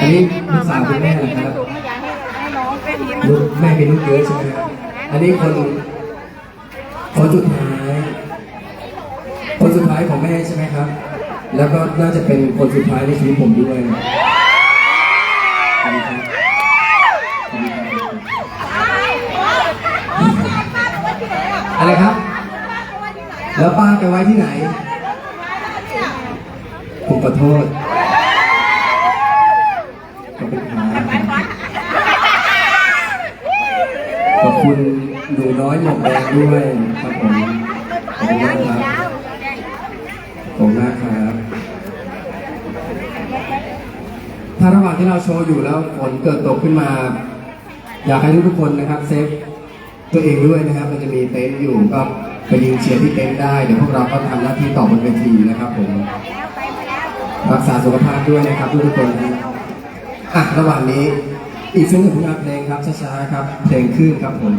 อันนี้ลูกสาวคุณแม่นะครับสูงไม่เป็นลูกแม่เป็นลูกเยอะใช่ไหมครับอันนี้คนคนสุดท้ายคนสุดท้ายของแม่ใช่ไหมครับ แล้วก็น่าจะเป็นคนสุดท้ายในชีวิตผมด้วยอะไรครับ แล้วป้าไปไว้ที่ไหน ผมขอโทษขอบคุณครับขอบ คุณหนูน้อยหมวกแดงด้วยครับผมขอบคุณมากครับขอบคุณมากครับถ้าระหว่างที่เราโชว์อยู่แล้วฝนเกิดตกขึ้นมา อยากให้ทุกคนนะครับเซฟตัวเองด้วยนะครับ มันจะมีเต็นท์อยู่ก็ไปยิงเชียร์ที่เต็นท์ได้เดี๋ยวพวกเราก็ทำหน้าที่ต่อบนเวทีนะครับผมรักษาสุขภาพด้วยนะครับทุกคนนะอะระหว่างนี้ อีกช่วงหนึ่งผลงานเพลงครับช้าๆครับ เพลงขึ้นครับผม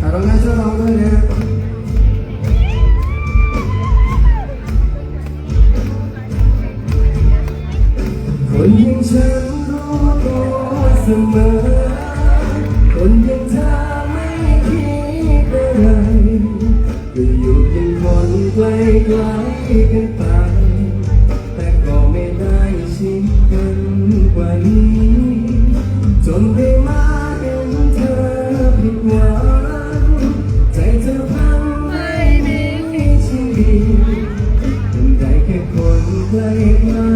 ขอบคุณนะช่วยร้องด้วยนะคนย่างฉันรู้ตัวเสมอ คนย่างเธอไม่คิดอะไรก็อยู่เป็นคนไกลไกลๆกัน จนได้มาเห็นเธอผิดหวังใจเธอพังไม่มีชีวิตเป็นได้แค่คนใกล้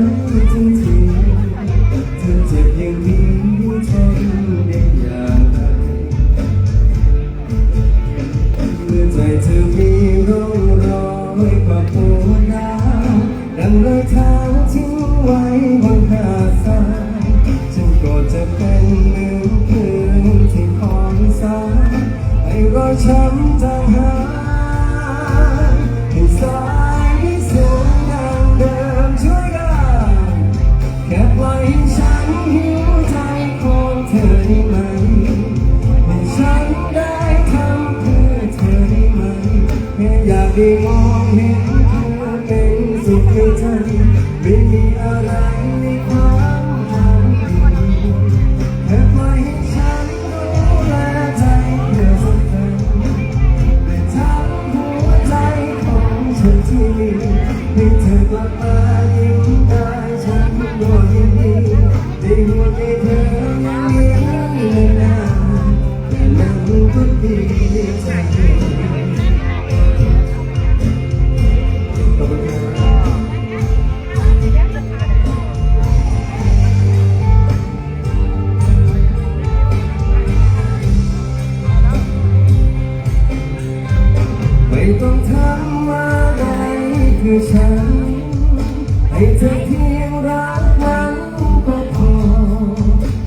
ได้มองเห็นเธอเป็นสุขในใจไม่มีอะไรในความทำดีแค่ปล่อยให้ฉันดูแลใจเธอสักครั้งแต่ทั้งหัวใจของฉันที่มีให้เธอกลับมายิ้มได้ฉันก็ยินดีได้หัวใจเธออย่างนี้นานแต่นั่งก็ดีใจ ต้องทำอะไรคือฉัน ให้เธอเพียงรักมันก็พอ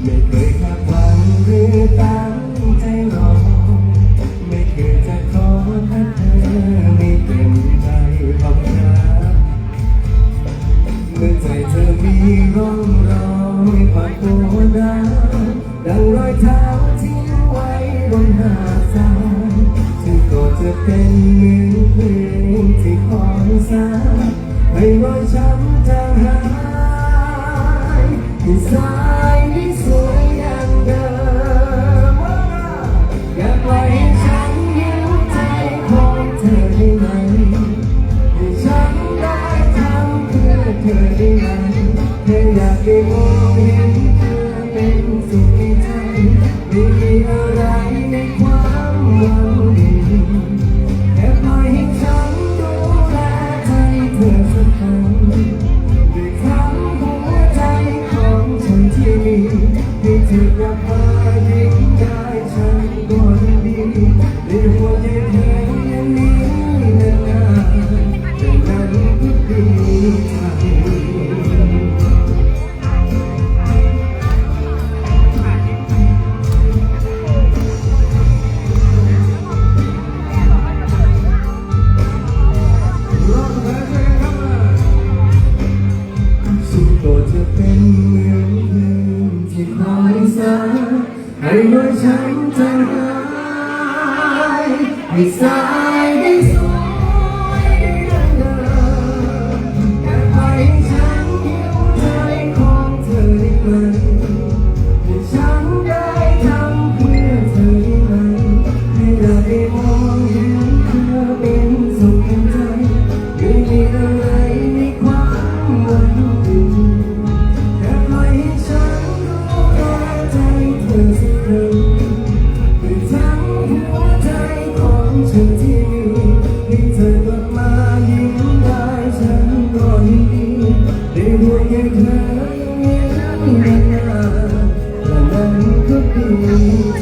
ไม่เคยคาดหวังหรือตั้งใจรอ ไม่เคยจะขอถ้าเธอไม่เต็มใจขอบคุณครับเมื่อใจเธอมีร่องรอยความปวดร้าวดังรอยเท้าทิ้งไว้บนหาดาให้รอยช้ำจางหายที่สา ให้าย มายิ้มได้ฉันก็ยินดีได้ห่วงอเธออย่างนั้นานและนั้ก็ดี